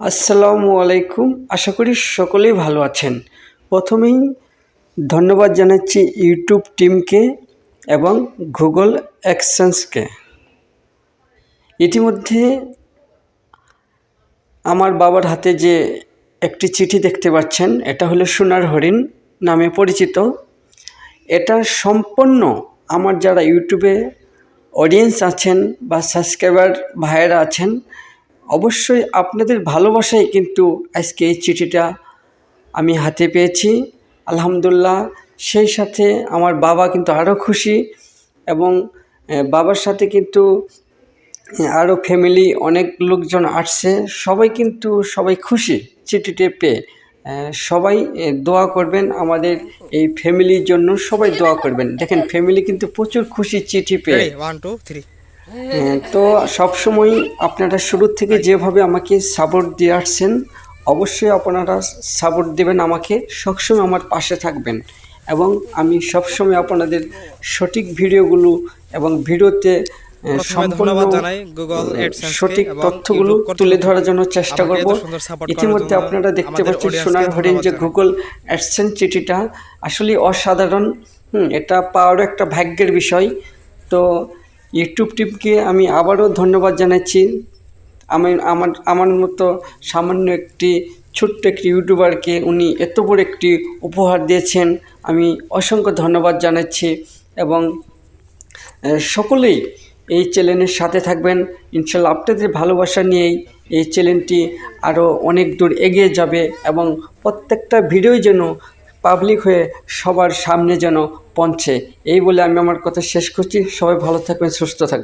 আসসালামু আলাইকুম। আশা করি সকলেই ভালো আছেন। প্রথমেই ধন্যবাদ জানাচ্ছি ইউটিউব টিমকে এবং গুগল অ্যাকসেন্সকে ইতিমধ্যে আমার বাবার হাতে যে একটি চিঠি দেখতে পাচ্ছেন, এটা হলো সোনার হরিণ নামে পরিচিত। এটা সম্পূর্ণ আমার যারা ইউটিউবে অডিয়েন্স আছেন বা সাবস্ক্রাইবার ভাইয়েরা আছেন অবশ্যই আপনাদের ভালোবাসায় কিন্তু আজকে এই চিঠিটা আমি হাতে পেয়েছি। আলহামদুলিল্লাহ সেই সাথে আমার বাবা কিন্তু আরও খুশি এবং বাবার সাথে কিন্তু আরও ফ্যামিলি অনেক লোকজন আসছে। সবাই কিন্তু সবাই খুশি চিঠিটি পেয়ে। সবাই দোয়া করবেন আমাদের এই ফ্যামিলির জন্য সবাই দোয়া করবেন। দেখেন ফ্যামিলি কিন্তু প্রচুর খুশি চিঠি পেয়ে। Two, three. হ্যাঁ, তো সবসময় আপনারা শুরু থেকে যেভাবে আমাকে সাপোর্ট দিয়ে আসছেন অবশ্যই আপনারা সাপোর্ট দেবেন আমাকে সবসময় আমার পাশে থাকবেন। এবং আমি সবসময় আপনাদের সঠিক ভিডিওগুলো এবং ভিডিওতে সম্পূর্ণ সঠিক তথ্যগুলো তুলে ধরার জন্য চেষ্টা করব। ইতিমধ্যে আপনারা দেখতে পাচ্ছেন সোনার হরিণ যে গুগল অ্যাডসেন চিঠিটা আসলে অসাধারণ। হুম, এটা পাওয়ারও একটা ভাগ্যের বিষয়। তো ইউটিউব টিমকে আমি আবারও ধন্যবাদ জানাচ্ছি। আমি, আমার আমার মতো সামান্য একটি ছোট্ট একটি ইউটিউবারকে উনি এত বড় একটি উপহার দিয়েছেন। আমি অসংখ্য ধন্যবাদ জানাচ্ছি এবং সকলেই এই চ্যানেলের সাথে থাকবেন। ইনশাল্লাহ আপনাদের ভালোবাসা নিয়েই এই চ্যানেলটি আরও অনেক দূর এগিয়ে যাবে এবং প্রত্যেকটা ভিডিও যেন পাবলিক হয়ে সবার সামনে যেন পৌঁছে। এই বলে আমি আমার কথা শেষ করছি। সবাই ভালো থাকবেন, সুস্থ থাকবেন।